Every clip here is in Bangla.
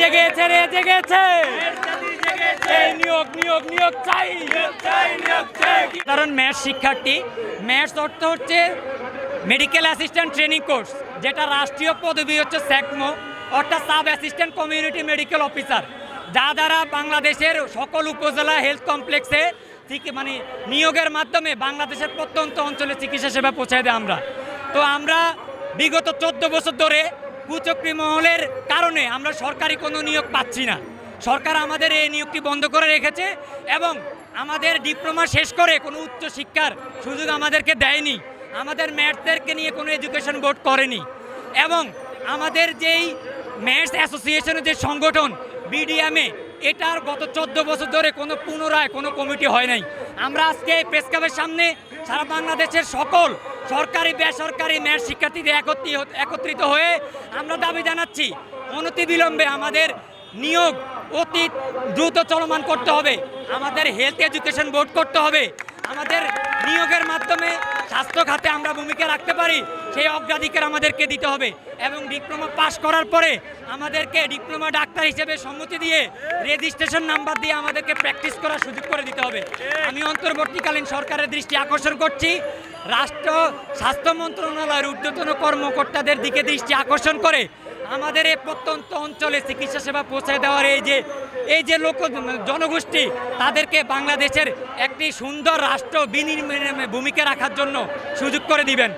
জেগেছে রে, জেগেছে। কারণ ম্যাথ শিক্ষার্থী ম্যাথস অর্থ হচ্ছে মেডিকেল অ্যাসিস্ট্যান্ট ট্রেনিং কোর্স যেটা রাষ্ট্রীয় পদবি হচ্ছে স্যাকমো, অর্থাৎ sub assistant community medical officer যা দ্বারা বাংলাদেশের সকল উপজেলা হেলথ কমপ্লেক্সে মানে নিয়োগের মাধ্যমে বাংলাদেশের প্রত্যন্ত অঞ্চলে চিকিৎসা সেবা পৌঁছায় দেয় আমরা। তো আমরা বিগত চোদ্দ বছর ধরে কুচক্রি মহলের কারণে আমরা সরকারি কোনো নিয়োগ পাচ্ছি না। সরকার আমাদের এই নিয়োগটি বন্ধ করে রেখেছে এবং আমাদের ডিপ্লোমা শেষ করে কোনো উচ্চ শিক্ষার সুযোগ আমাদেরকে দেয়নি। আমাদের ম্যাথদেরকে নিয়ে কোনো এডুকেশন বোর্ড করেনি এবং আমাদের যেই ম্যাথস অ্যাসোসিয়েশনের যে সংগঠন বিডিএমএ এটার গত চোদ্দ বছর ধরে কোনো পুনরায় কোনো কমিটি হয় নাই। আমরা আজকে প্রেস ক্লাবের সামনে সারা বাংলাদেশের সকল সরকারি, বেসরকারি ম্যাথ শিক্ষার্থীদের একত্রি একত্রিত হয়ে আমরা দাবি জানাচ্ছি অনতিবিলম্বে আমাদের নিয়োগ অতি দ্রুত চলমান করতে হবে। আমাদের হেলথ এডুকেশন বোর্ড করতে হবে। আমাদের নিয়োগের মাধ্যমে স্বাস্থ্য খাতে আমরা ভূমিকা রাখতে পারি, সেই অগ্রাধিকার আমাদেরকে দিতে হবে এবং ডিপ্লোমা পাশ করার পরে আমাদেরকে ডিপ্লোমা ডাক্তার হিসেবে সম্মতি দিয়ে রেজিস্ট্রেশন নাম্বার দিয়ে আমাদেরকে প্র্যাকটিস করার সুযোগ করে দিতে হবে। আমি অন্তর্বর্তীকালীন সরকারের দৃষ্টি আকর্ষণ করছি। রাষ্ট্র স্বাস্থ্য মন্ত্রণালয়ের ঊর্ধ্বতন কর্মকর্তাদের দিকে দৃষ্টি আকর্ষণ করে আমাদের এই প্রত্যন্ত অঞ্চলে চিকিৎসা সেবা পৌঁছে দেওয়ার এই যে এই যে লোক জনগোষ্ঠী, তাদেরকে বাংলাদেশের একটি সুন্দর রাষ্ট্র বিনির্মাণে ভূমিকা রাখার জন্য সুযোগ করে দিবেন।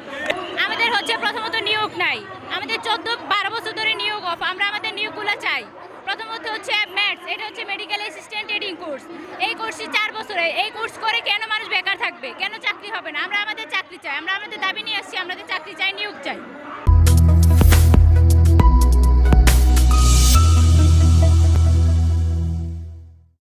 আমাদের হচ্ছে প্রথমত নিয়োগ নাই। আমাদের চোদ্দ বারো বছর ধরে নিয়োগ অফ আমরা হচ্ছে ম্যাথস, এটা হচ্ছে মেডিকেল অ্যাসিস্ট্যান্ট ট্রেডিং কোর্স এই কোর্সটি চার বছরে, এই কোর্স করে কেন মানুষ বেকার থাকবে? কেন চাকরি হবে না? আমরা আমাদের চাকরি চাই, আমরা আমাদের দাবি নিয়ে আসছি আমাদের চাকরি চাই, নিয়োগ চাই।